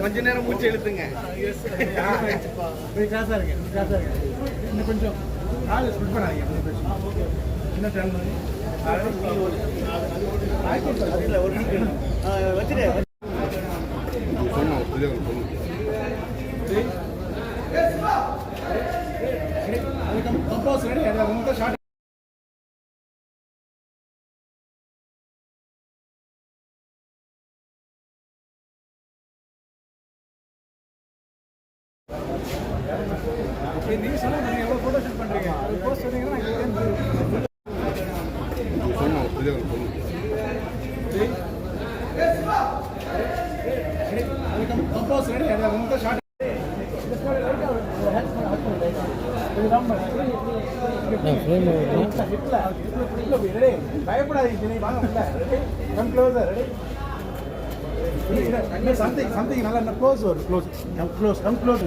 கொஞ்ச நேரம் மூச்சு இழுத்துங்க கிளாஸாக இருக்கேன் கிளாஸாக இருக்கேன் இன்னும் கொஞ்சம் காலை ஸ்பிட் பண்ணாதீங்க. இன்னும் டைம் பண்ணி கம்போஸ் ரெடி ரொம்ப ஷார்ட் நீங்க சொன்னா நீங்க எவ்வளவு போட்டோ ஷூட் பண்றீங்க அது போஸ்ட் சொன்னீங்கன்னா நான் இங்க கம்போஸ் ரெடி ரொம்ப ஷார்ட் பயப்படாதீங்க வாங்க உள்ள come closer ready something something நல்லா க்ளோஸ் வரும் close come close come close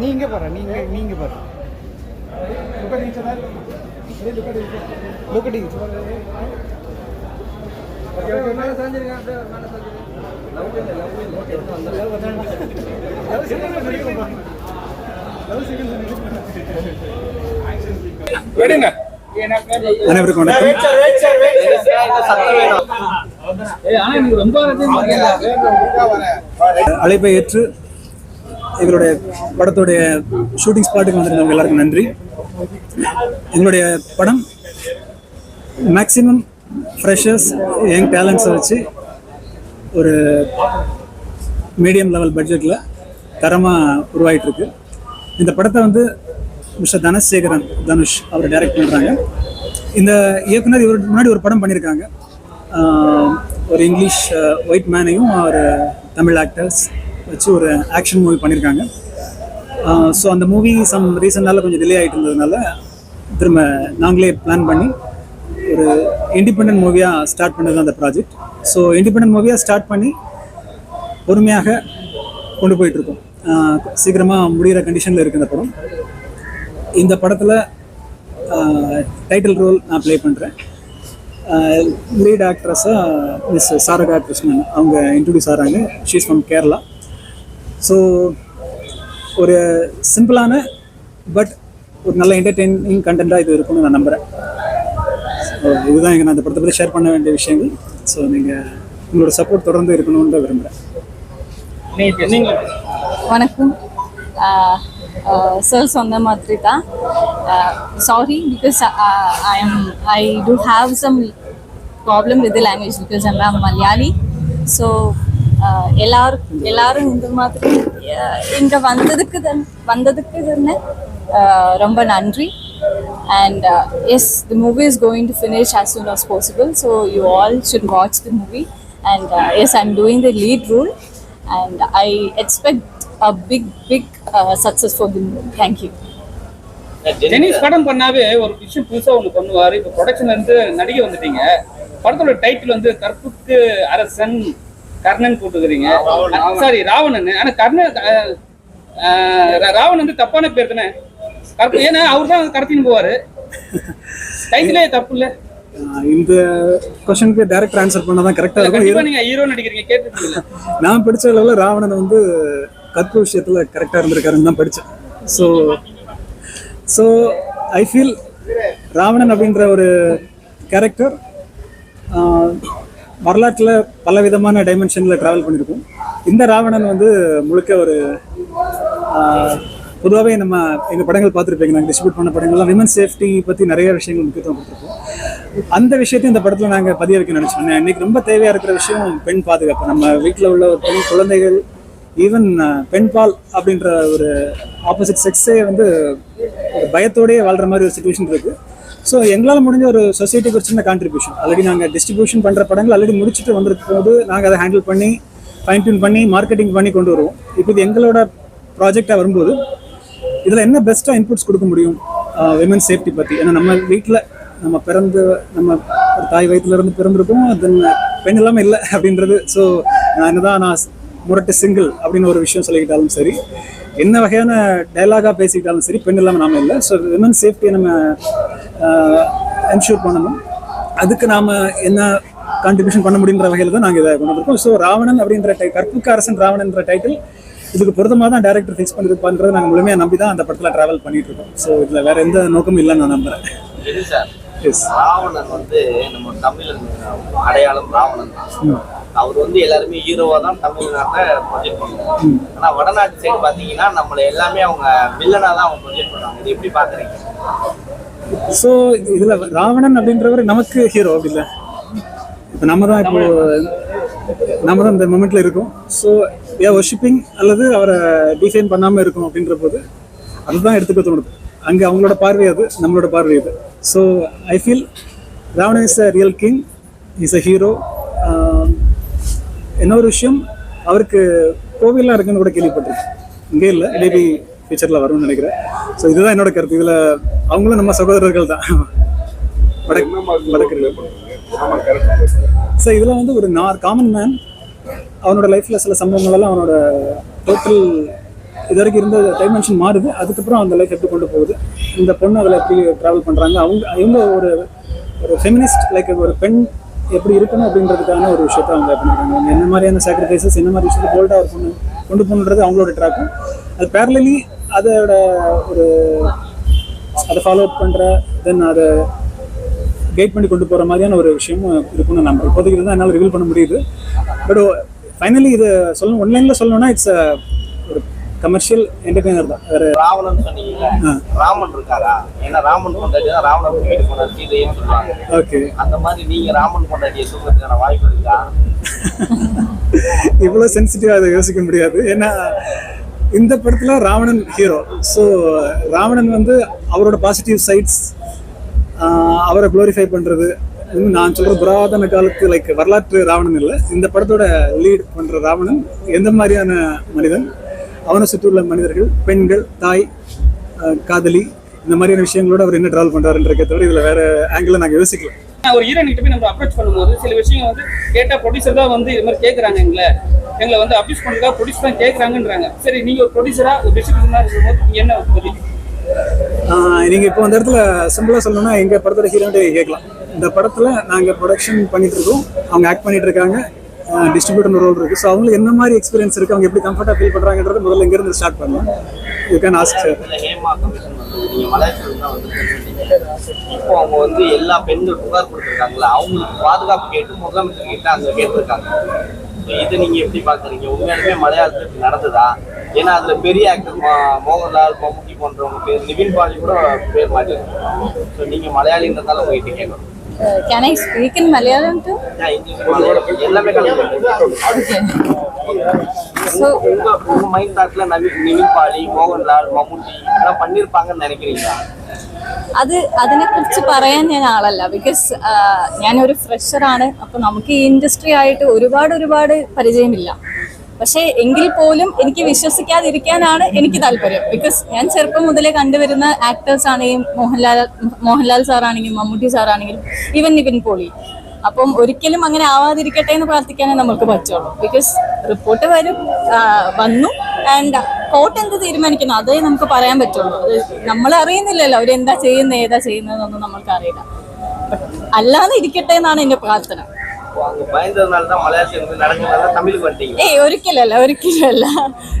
நீங்க பாரு நீங்க நீங்க செகண்ட் விடுங்க. அனைவருக்கும் வணக்கம். அழைப்பை ஏற்று எங்களுடைய படத்துடைய ஷூட்டிங் ஸ்பாட்டுக்கு வந்திருந்தவங்க எல்லாருக்கும் நன்றி. எங்களுடைய படம் மேக்ஸிமம் ஃப்ரெஷர்ஸ் யங் டேலண்ட்ஸை வச்சு ஒரு மீடியம் லெவல் பட்ஜெட்டில் தரமாக உருவாயிட்டுருக்கு. இந்த படத்தை வந்து மிஸ்டர் தனசேகரன் தனுஷ் அவர் டைரக்ட் பண்ணுறாங்க இந்த இயக்குனர் இவருக்கு முன்னாடி ஒரு படம் பண்ணியிருக்காங்க ஒரு இங்கிலீஷ் ஒயிட் மேனையும் ஒரு தமிழ் ஆக்டர்ஸ் வச்சு ஒரு ஆக்ஷன் மூவி பண்ணியிருக்காங்க ஸோ அந்த மூவி சம் ரீசன்னால கொஞ்சம் டிலே ஆகிட்டு இருந்ததுனால திரும்ப நாங்களே பிளான் பண்ணி ஒரு இண்டிபெண்ட் மூவியாக ஸ்டார்ட் பண்ணது அந்த ப்ராஜெக்ட் ஸோ இண்டிபெண்ட் மூவியாக ஸ்டார்ட் பண்ணி பொறுமையாக கொண்டு போயிட்டுருக்கோம். சீக்கிரமாக முடிகிற கண்டிஷனில் இருக்குது இந்த படம். இந்த படத்தில் டைட்டில் ரோல் நான் ப்ளே பண்ணுறேன் லீட் ஆக்ட்ரஸாக மிஸ் சாரகா கிருஷ்ணன். அவங்க இன்ட்ரடியூஸ் ஆகிறாங்க ஷீஸ் ஃப்ரம் கேரளா ஸோ ஒரு சிம்பிளான பட் ஒரு நல்ல என்டர்டெய்னிங் கண்டென்ட்டாக இது இருக்கும்னு நான் நம்புகிறேன் ஸோ இதுதான் எங்கள் நான் அந்த படத்தை பற்றி ஷேர் பண்ண வேண்டிய விஷயங்கள். ஸோ நீங்கள் உங்களோட சப்போர்ட் தொடர்ந்து இருக்கணும்னு தான் விரும்புகிறேன் வணக்கம். சார் சொன்ன மாதிரி தான். Sorry because I am I do have some problem with language because I I'm Malayali so எல்லாரும் எல்லாரும் இந்த மாதிரி இங்கே வந்ததுக்கு தன் வந்ததுக்கு தானே ரொம்ப நன்றி and uh, yes the movie is going to finish as soon as possible so you all should watch the movie and uh, yes i'm doing the lead role and i expect a big big uh, success for the movie thank you Jenneys படம் பண்ணாவே ஒரு விஷயம் புதுசா ஒண்ணு பண்ணுவாரு இப்ப ப்ரொடக்ஷன்ல இருந்து நடிகை வந்துட்டீங்க படத்தோட டைட்டில் வந்து கற்புக்கு அரசன் கர்ணன் போட்டுக்கிறீங்க சாரி ராவணன். ஆனா கர்ணன் ராவணன் வந்து தப்பான பேர் தானே? கற்பு ஏன்னா அவர் தான் கடத்தின்னு போவாரு. டைட்டிலே தப்பு இல்ல. இந்த கொஷனுக்கு டேரக்டர் ஆன்சர் பண்ணால் தான் கரெக்டாக இருக்கும். நீங்க ஹீரோ நடிக்கிறீங்க கேட்டுருக்கீங்க. நான் படிச்ச அளவில் ராவணன் வந்து கற்பு விஷயத்தில் கரெக்டாக இருந்திருக்காருன்னு தான் படித்தேன் so so I feel Ravanan அப்படின்ற ஒரு கேரக்டர் வரலாற்றில் பல விதமான டைமென்ஷனில் ட்ராவல் பண்ணியிருக்கோம் இந்த ராவணன் வந்து முழுக்க ஒரு பொதுவாகவே நம்ம எங்கள் படங்கள் பார்த்துருப்பீங்க. நாங்கள் டிஸ்ட்ரிபியூட் பண்ண படங்கள்லாம் விமன் சேஃப்டி பற்றி நிறைய விஷயங்கள் முக்கியத்துவம் கொடுத்துருக்கோம். அந்த விஷயத்தையும் இந்த படத்தில் நாங்கள் பதிய வைக்க நினச்சோம் இன்னைக்கு ரொம்ப தேவையாக இருக்கிற விஷயம் பெண் பாதுகாப்பு. நம்ம வீட்டில் உள்ள ஒரு பெண் குழந்தைகள் ஈவன் பெண் பால் அப்படின்ற ஒரு ஆப்போசிட் செக்ஸே வந்து ஒரு பயத்தோடயே வாழ்கிற மாதிரி ஒரு சுச்சுவேஷன் இருக்குது ஸோ எங்களால் முடிஞ்ச ஒரு சொசைட்டிக்கு ஒரு சின்ன கான்ட்ரிபியூஷன் ஆல்ரெடி நாங்கள் டிஸ்ட்ரிபியூஷன் பண்ணுற படங்கள் ஆல்ரெடி முடிச்சுட்டு வந்திருக்கும் போது நாங்கள் அதை ஹேண்டில் பண்ணி ஃபைன் டியூன் பண்ணி மார்க்கெட்டிங் பண்ணி கொண்டு வருவோம். இப்போ இது எங்களோட ப்ராஜெக்டாக வரும்போது இதில் என்ன பெஸ்ட்டாக இன்புட்ஸ் கொடுக்க முடியும்? விமன் சேஃப்டி பற்றி ஏன்னா நம்ம வீட்டில் நம்ம பிறந்து நம்ம ஒரு தாய் வயிற்றுல இருந்து பிறந்திருக்கோம் தென் பெண் இல்லாமல் இல்லை அப்படின்றது. ஸோ நான் என்னதான் நான் முரட்டு சிங்கிள் அப்படின்னு ஒரு விஷயம் சொல்லிக்கிட்டாலும் சரி என்ன வகையான டைலாகாக பேசிக்கிட்டாலும் சரி பெண் இல்லாமல் நாம இல்லை. ஸோ விமன் சேஃப்டியை நம்ம என்ஷூர் பண்ணணும். அதுக்கு நாம் என்ன கான்ட்ரிபியூஷன் பண்ண முடியுன்ற வகையில் தான் நாங்கள் இதை கொண்டு வந்திருக்கோம். ஸோ ராவணன் அப்படின்ற டை கற்புக்கு அரசன் ராவணன்ற டைட்டில் இதுக்கு பொருத்தமாக தான் டேரக்டர் ஃபிக்ஸ் பண்ணிருப்பான்றது நாங்கள் முழுமையாக நம்பி தான் அந்த படத்தில் ட்ராவல் பண்ணிட்டு இருக்கோம். ஸோ இதில் வேற எந்த நோக்கமும் இல்லைன்னு நான் நம்புறேன். சார் எஸ் ராவணன் வந்து நம்ம தமிழன் அடையாளம் ராவணன் தான். அவர் வந்து எல்லாருமே ஹீரோவா தான் தமிழ்நாட்டை ப்ரொஜெக்ட் பண்ணுவாங்க ஆனா வடநாட்டு சைடு பாத்தீங்கன்னா நம்மள எல்லாமே அவங்க வில்லனா தான் அவங்க ப்ரொஜெக்ட் பண்றாங்க. இது எப்படி பாக்குறீங்க? ஸோ இதில் ராவணன் அப்படின்றவர் நமக்கு ஹீரோ அப்படி இல்லை. இப்போ நம்ம தான் இப்போ நம்ம தான் இந்த மொமெண்ட்ல இருக்கோம். ஸோ ஏ ஒர்ஷிப்பிங் அல்லது அவரை டிஃபைன் பண்ணாமல் இருக்கும் அப்படின்ற போது அதுதான் எடுத்துக்க தோணுது அங்கே அவங்களோட பார்வை அது நம்மளோட பார்வை அது so I feel Ravanan is a real king is a hero இன்னொரு விஷயம்? அவருக்கு கோவில்லாம் இருக்குன்னு கூட கேள்விப்பட்டிருக்கேன். இங்கே இல்லை. மேபி ஃபியூச்சரில் வரும்னு நினைக்கிறேன். ஸோ இதுதான் என்னோட கருத்து. இதில் அவங்களும் நம்ம சகோதரர்கள் தான். ஸோ இதில் வந்து ஒரு நார் காமன் மேன் அவனோட லைஃப்பில் சில சம்பவங்கள் எல்லாம் அவனோட டோட்டல் இது வரைக்கும் இருந்த டைமென்ஷன் மாறுது. அதுக்கப்புறம் அந்த லைஃப் எப்படி கொண்டு போகுது? இந்த பொண்ணு அதில் எப்படி ட்ராவல் பண்ணுறாங்க அவங்க இவங்க ஒரு ஒரு ஃபெமினிஸ்ட் லைக் ஒரு பெண் எப்படி இருக்கணும் அப்படின்றதுக்கான ஒரு விஷயத்த அவங்க பண்ணிருக்காங்க அவங்க என்ன மாதிரியான சாக்ரிஃபைசஸ் என்ன மாதிரி விஷயத்தை போல்டாக இருக்கணும் கொண்டு போகணுன்றது அவங்களோட ட்ராக்கும் அது பேரலி அதோட ஒரு அதை ஃபாலோ அப் பண்ணுற தென் அதை கைட் பண்ணி கொண்டு போகிற மாதிரியான ஒரு விஷயமும் இருக்கும்னு நம்ம இப்போதைக்கு தான் என்னால் ரிவீல் பண்ண முடியுது. பட் ஃபைனலி இது சொல்லணும் ஒன்லைனில் சொல்லணும்னா இட்ஸ் ஒரு கமர்ஷியல் என்டர்டைனர் தான். வேறு ராவணன் சொன்னீங்கல்ல ராமன் இருக்காரா? ஏன்னா ராமன் கொண்டாடி தான் ராவணன் தூக்கிட்டு போனார் சீதைன்னு சொல்லுவாங்க. ஓகே. அந்த மாதிரி நீங்க ராமன் கொண்டாடிய தூக்கிறதுக்கான வாய்ப்பு இருக்கா? இவ்வளோ சென்சிட்டிவாக அதை யோசிக்க முடியாது. ஏன்னா இந்த படத்தில் ராவணன் ஹீரோ ஸோ ராவணன் வந்து அவரோட பாசிட்டிவ் சைட்ஸ் அவரை க்ளோரிஃபை பண்ணுறது நான் சொல்கிற புராதன காலத்து லைக் வரலாற்று ராவணன் இல்லை. இந்த படத்தோட லீட் பண்ணுற ராவணன் எந்த மாதிரியான மனிதன்? அவனை சுற்றியுள்ள மனிதர்கள் பெண்கள் தாய் காதலி இந்த மாதிரியான விஷயங்களோட அவர் என்ன ட்ராவல் பண்ணுறாருன்றதை தவிர இதில் வேற ஆங்கிளில் நாங்கள் யோசிக்கல. ஒரு ஹீரோயின் கிட்ட போய் நம்ம அப்ரோச் பண்ணும்போது சில விஷயம் வந்து கேட்டா ப்ரொடியூசர் தான் வந்து இது மாதிரி கேட்குறாங்க எங்களை. எங்களை வந்து அப்யூஸ் பண்ணுறதா ப்ரொடியூசர் தான் கேட்குறாங்கன்றாங்க சரி நீங்க ஒரு ப்ரொடியூசரா ஒரு டிஸ்ட்ரிபியூஷனாக இருக்கும்போது நீங்க என்ன பதில்? நீங்கள் இப்போ அந்த இடத்துல சிம்பிளாக சொல்லணும்னா எங்கள் படத்தோட ஹீரோன்ட்டு கேட்கலாம். இந்த படத்தில் நாங்கள் ப்ரொடக்ஷன் பண்ணிட்டு இருக்கோம். அவங்க ஆக்ட் பண்ணிட்டு இருக்காங்க. டிஸ்ட்ரிபியூட்டர் ரோல் இருக்குது ஸோ அவங்களுக்கு என்ன மாதிரி எக்ஸ்பீரியன்ஸ் இருக்குது அவங்க எப்படி கம்ஃபர்ட்டாக ஃபீல் பண்ணுறாங்கன்றது முதல்ல இங்கேருந்து ஸ்டார்ட் பண்ணலாம். யூ கேன் ஆஸ்க் சார் வந்து இப்போ அவங்க வந்து எல்லா பெண்கள் புகார் கொடுத்துருக்காங்களா அவங்களுக்கு பாதுகாப்பு கேட்டு முதலமைச்சர் கிட்ட அங்க கேட்டிருக்காங்க. இதை நீங்க எப்படி பாக்குறீங்க? உண்மையாலுமே மலையாளத்துக்கு நடந்ததா? ஏன்னா அதுல பெரிய ஆக்டர் மோகன்லால் மம்முட்டி போன்றவங்க பேர் நிவின் பாலி கூட பேர் மாதிரி ஸோ நீங்க மலையாளின்றதால உங்ககிட்ட கேட்கணும். Uh, can I speak in Malayalam too? ஏன் இங்கிலீஷ் மலையாளம் எல்லாமே கலந்து So, உங்க உங்க மைண்ட் தாட்ல நவீன் நிவின் பாலி மோகன்லால் மம்முட்டி இதெல்லாம் பண்ணிருப்பாங்கன்னு நினைக்கிறீங்களா അത് അതിനെക്കുറിച്ച് പറയാൻ ഞാൻ ആളല്ല ബിക്കോസ് ഞാനൊരു ഫ്രഷറാണ് അപ്പോൾ നമുക്ക് ഈ ഇൻഡസ്ട്രി ആയിട്ട് ഒരുപാട് ഒരുപാട് പരിചയമില്ല പക്ഷേ എങ്കിൽ പോലും എനിക്ക് വിശ്വസിക്കാതിരിക്കാനാണ് എനിക്ക് താല്പര്യം. ബിക്കോസ് ഞാൻ ചെറുപ്പം മുതലേ കണ്ടുവരുന്ന ആക്ടേഴ്സ് ആണെങ്കിലും മോഹൻലാൽ മോഹൻലാൽ സാറാണെങ്കിലും മമ്മൂട്ടി സാറാണെങ്കിലും ഈവൻ നിവിൻ പോളി. അപ്പം ഒരിക്കലും അങ്ങനെ ആവാതിരിക്കട്ടെ എന്ന് പ്രാർത്ഥിക്കാനേ നമുക്ക് പറ്റുള്ളൂ. ബിക്കോസ് റിപ്പോർട്ട് വരും വന്നു ആൻഡ് കോർട്ട് എന്ത് തീരുമാനിക്കുന്നു അതേ നമുക്ക് പറയാൻ പറ്റുള്ളൂ. അത് നമ്മൾ അറിയുന്നില്ലല്ലോ അവരെന്താ ചെയ്യുന്നത് ഏതാ ചെയ്യുന്നതെന്നൊന്നും നമ്മൾക്ക് അറിയില്ല. അല്ലാതെ ഇരിക്കട്ടെ എന്നാണ് എന്റെ പ്രാർത്ഥന. இப்போ அங்க பயந்ததுனால தான் மலையாளத்தில் இருந்து நடக்கிறதால தமிழுக்கு வந்துட்டீங்க ഏയ് ഒരിക്കലല്ല ഒരിക്കലല്ല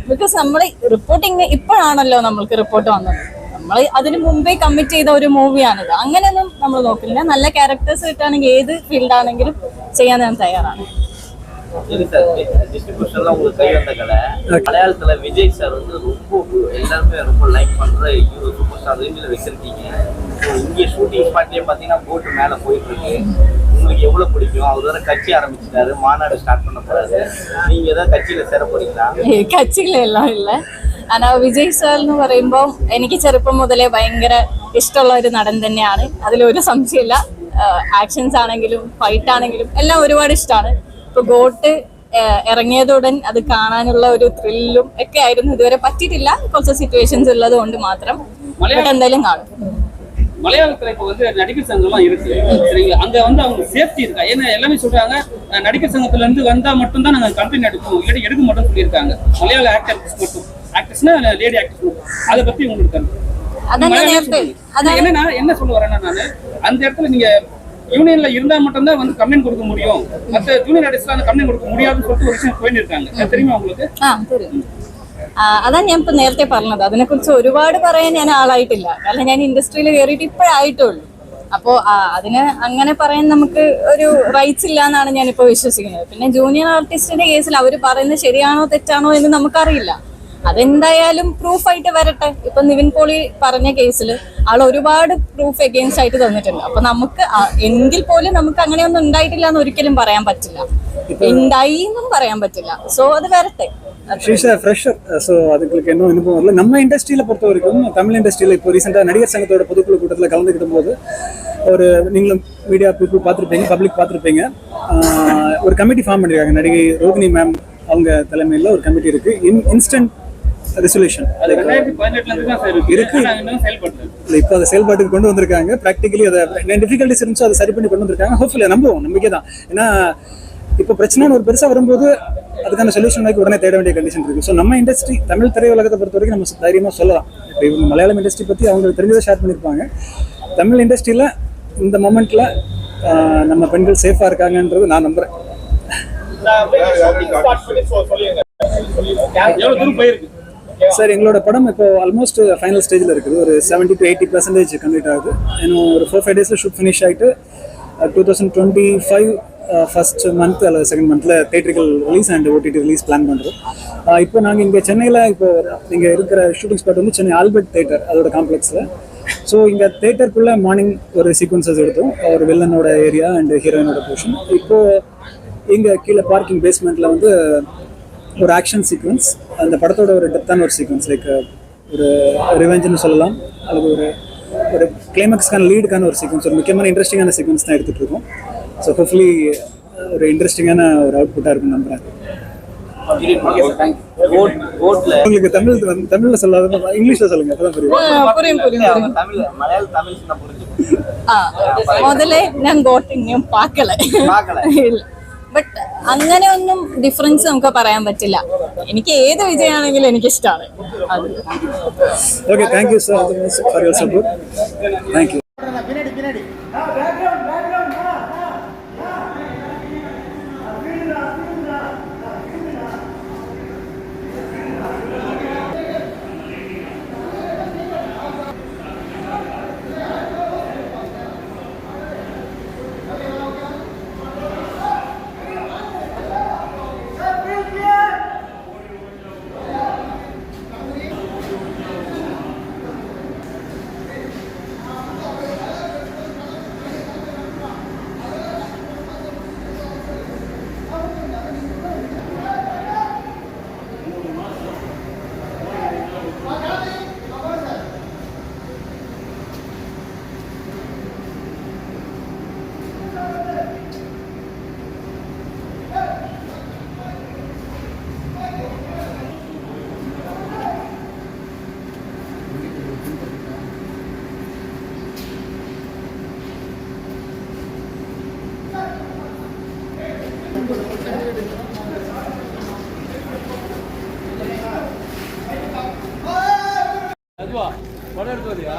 ബിക്കോസ് നമ്മൾ റിപ്പോർട്ടിങ് ഇപ്പോഴാണല്ലോ നമ്മൾക്ക് റിപ്പോർട്ട് വന്നത് നമ്മൾ അതിന് മുമ്പേ കമ്മിറ്റ് ചെയ്ത ഒരു മൂവിയാണിത് അങ്ങനെയൊന്നും നമ്മൾ നോക്കില്ല നല്ല ക്യാരക്ടേഴ്സ് കിട്ടുകയാണെങ്കിൽ ഏത് ഫീൽഡാണെങ്കിലും ചെയ്യാൻ ഞാൻ തയ്യാറാണ് சரி சார் டிஸ்ட்ரிபியூஷன்ல உங்களுக்கு கை வந்த கடை மலையாளத்துல விஜய் சார் வந்து ரொம்ப எல்லாருமே ரொம்ப லைக் பண்ற ஹீரோ சூப்பர் ஸ்டார் ரேஞ்சில் வச்சிருக்கீங்க So, இங்க ஷூட்டிங் ஸ்பாட்லயே பாத்தீங்கன்னா போட்டு மேல போயிட்டு இருக்கு உங்களுக்கு எவ்வளவு பிடிக்கும் அவர் வேற கட்சி ஆரம்பிச்சிட்டாரு மாநாடு ஸ்டார்ட் பண்ண போறாரு நீங்க ஏதாவது கட்சியில சேர போறீங்களா ஏய் கட்சிகள் எல்லாம் இல்லை അനാ വിജയ് സാർ എന്ന് പറയുമ്പോൾ എനിക്ക് ചെറുപ്പം മുതലേ ഭയങ്കര ഇഷ്ടമുള്ള ഒരു നടൻ തന്നെയാണ് അതിലൊരു സംശയമില്ല ആക്ഷൻസ് ആണെങ്കിലും ഫൈറ്റ് ആണെങ്കിലും എല്ലാം ഒരുപാട് ഇഷ്ടമാണ് ഇപ്പൊ ഗോട്ട് ആഹ് ഇറങ്ങിയതുടൻ അത് കാണാനുള്ള ഒരു ത്രില്ലും ഒക്കെ ആയിരുന്നു ഇതുവരെ പറ്റിയിട്ടില്ല കുറച്ച് സിറ്റുവേഷൻസ് ഉള്ളത് കൊണ്ട് മാത്രം ബട്ട് എന്തായാലും കാണും மலையாளத்துல இப்ப வந்து நடிகர் சங்கம் எல்லாம் இருக்கு. சரிங்களா? அங்க வந்து அவங்க சேஃப்டி இருக்கா? ஏன்னா எல்லாமே சொல்றாங்க நடிகர் சங்கத்துல இருந்து வந்தா மட்டும்தான் நாங்க கம்பெனி எடுப்போம். இல்லாட்டி எடுக்க மட்டும் சொல்லியிருக்காங்க. மலையாள ஆக்டர்ஸ் மட்டும். ஆக்டர்ஸ்னா லேடி ஆக்டர்ஸ் மட்டும். அதை பத்தி உங்களுக்கு என்னன்னா என்ன சொல்ல வரேன்னா நானு அந்த இடத்துல நீங்க யூனியன்ல இருந்தா மட்டும்தான் வந்து கம்ப்ளைண்ட் கொடுக்க முடியும். மற்ற ஜூனியர் ஆர்டிஸ்ட்ல அந்த கம்ப்ளைண்ட் கொடுக்க முடியாதுன்னு சொல்லிட்டு ஒரு விஷயம் போயிட்டு இருக்காங்க தெரியுமா உங்களுக்கு? അതാ ഞാൻ ഇപ്പൊ നേരത്തെ പറഞ്ഞത്. അതിനെക്കുറിച്ച് ഒരുപാട് പറയാൻ ഞാൻ ആളായിട്ടില്ല. കാരണം ഞാൻ ഇൻഡസ്ട്രിയിൽ കയറിയിട്ട് ഇപ്പോഴായിട്ടുള്ളൂ അപ്പോ അതിന് അങ്ങനെ പറയാൻ നമുക്ക് ഒരു റൈറ്റ്സ് ഇല്ല എന്നാണ് ഞാനിപ്പോ വിശ്വസിക്കുന്നത്. പിന്നെ ജൂനിയർ ആർട്ടിസ്റ്റിന്റെ കേസിൽ അവർ പറയുന്നത് ശരിയാണോ തെറ്റാണോ എന്ന് നമുക്കറിയില്ല. അതെന്തായാലും പ്രൂഫായിട്ട് വരട്ടെ ഇപ്പൊ നിവിൻ പോളി പറഞ്ഞ കേസിൽ ആൾ ഒരുപാട് പ്രൂഫ് എഗെയിൻസ്റ്റ് ആയിട്ട് തന്നിട്ടുണ്ട് അപ്പൊ നമുക്ക് ആ- എങ്കിൽ പോലും നമുക്ക് അങ്ങനെയൊന്നും ഉണ്ടായിട്ടില്ല എന്ന് ഒരിക്കലും പറയാൻ പറ്റില്ല ഉണ്ടായി എന്നും പറയാൻ പറ്റില്ല സോ അത് വരട്ടെ ஷீஸ் ஃப்ரெஷர் ஸோ அதுங்களுக்கு இன்னும் அனுபவம் வரல நம்ம இண்டஸ்ட்ரியில் பொறுத்த வரைக்கும் தமிழ் இண்டஸ்ட்ரியில் இப்போ ரீசெண்டாக நடிகர் சங்கத்தோட பொதுக்குழு கூட்டத்தில் கலந்துக்கிட்ட போது ஒரு நீங்களும் மீடியா பீப்புள் பார்த்துருப்பீங்க பப்ளிக் பார்த்துருப்பீங்க ஆஹ் ஒரு கமிட்டி ஃபார்ம் பண்ணியிருக்காங்க நடிகை ரோகிணி மேம் அவங்க தலைமையில் ஒரு கமிட்டி இருக்கு இன் இன்ஸ்டன்ட் ரெசல்யூஷன் அது ரெண்டாயிரத்தி இருக்கு. இல்லை இப்போ அதை செயல்பாட்டுக்கு கொண்டு வந்திருக்காங்க. ப்ராக்டிக்கலி அதை டிஃபிகல்ட்டிஸ் இருந்துச்சு அதை சரி பண்ணி கொண்டு வந்திருக்காங்க. ஹோப்ஃபுல்லி நம்புவோம். நம்பிக்கை தான். ஏன்னா இப்போ பிரச்சனைன்னு ஒரு பெருசாக வரும்போது அதுக்கான சொல்யூஷன் வாங்கி உடனே தேட வேண்டிய கண்டிஷன் இருக்குது ஸோ நம்ம இண்டஸ்ட்ரி தமிழ் திரையுலகத்தை பொறுத்த வரைக்கும் நம்ம தைரியமாக சொல்லலாம். இப்போ இவங்க மலையாளம் இண்டஸ்ட்ரி பற்றி அவங்களுக்கு தெரிஞ்சதை ஷேர் பண்ணியிருப்பாங்க. தமிழ் இண்டஸ்ட்ரியில் இந்த மொமெண்ட்டில் நம்ம பெண்கள் சேஃபாக இருக்காங்கன்றது நான் நம்புகிறேன் சார் எங்களோட படம் இப்போ ஆல்மோஸ்ட் ஃபைனல் ஸ்டேஜில் இருக்குது. ஒரு seventy to eighty percentage complete ஆகுது. இன்னும் ஒரு ஃபோர் ஃபைவ் டேஸில் ஷூட் ஃபினிஷ் ஆகிட்டு two thousand twenty five first month அல்லது செகண்ட் மந்தில் theatrical release and OTT release plan பண்ணுறோம் இப்போ நாங்கள் இங்கே சென்னையில் இப்போ இங்கே இருக்கிற ஷூட்டிங் ஸ்பாட் வந்து சென்னை ஆல்பர்ட் தேட்டர் அதோட காம்ப்ளெக்ஸில் ஸோ இங்கே தேட்டருக்குள்ளே மார்னிங் ஒரு சீக்வன்சஸ் எடுத்தோம். ஒரு வில்லனோட ஏரியா அண்ட் ஹீரோயினோட போர்ஷன் இப்போது இங்கே கீழே பார்க்கிங் பேஸ்மெண்ட்டில் வந்து ஒரு ஆக்ஷன் சீக்வன்ஸ் அந்த படத்தோட ஒரு டெப்தான ஒரு சீக்வன்ஸ் லைக் uh, ஒரு ரிவெஞ்சுன்னு சொல்லலாம். அல்லது ஒரு ஒரு கிளைமேக்ஸ்க்கான லீடுக்கான ஒரு சீக்வன்ஸ் ஒரு முக்கியமான இன்ட்ரெஸ்டிங்கான சீக்வன்ஸ் தான் எடுத்துகிட்டு இருக்கோம். ஸோ ஹோப்ஃபுல்லி uh, ஒரு இன்ட்ரெஸ்டிங்கான ஒரு அவுட்புட்டாக இருக்கும் நம்புகிறேன் உங்களுக்கு தமிழ் தமிழ்ல சொல்லாத இங்கிலீஷ்ல சொல்லுங்க. அப்பதான் புரியும். முதல்ல நான் கோட்டிங்கையும் பார்க்கல. பட் അങ്ങനെ ഒന്നും ഡിഫറൻസ് നമുക്ക് പറയാൻ പറ്റില്ല. എനിക്ക് ഏത് വിജയമാണെങ്കിലും എനിക്ക് ഇഷ്ടമാണ് സർ ഫോർ യുവർ സപ്പോർട്ട് அதுவா படம் எடுத்து வரியா?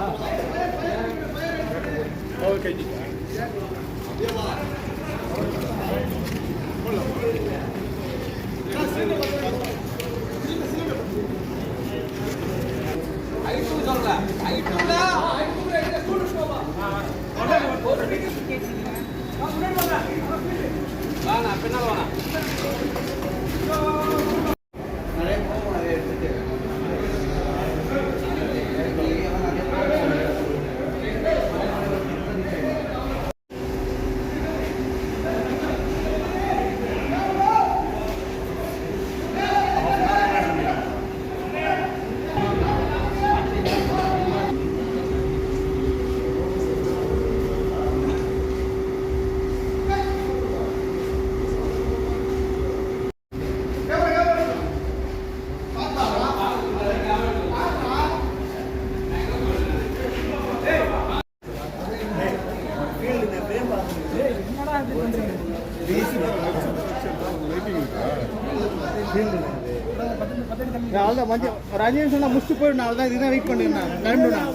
நிமிஷம் நான் முடிச்சுட்டு போயிடும் நான். தான் இதுதான் வெயிட் பண்ணுங்க நான் கிளம்பிடுவேன்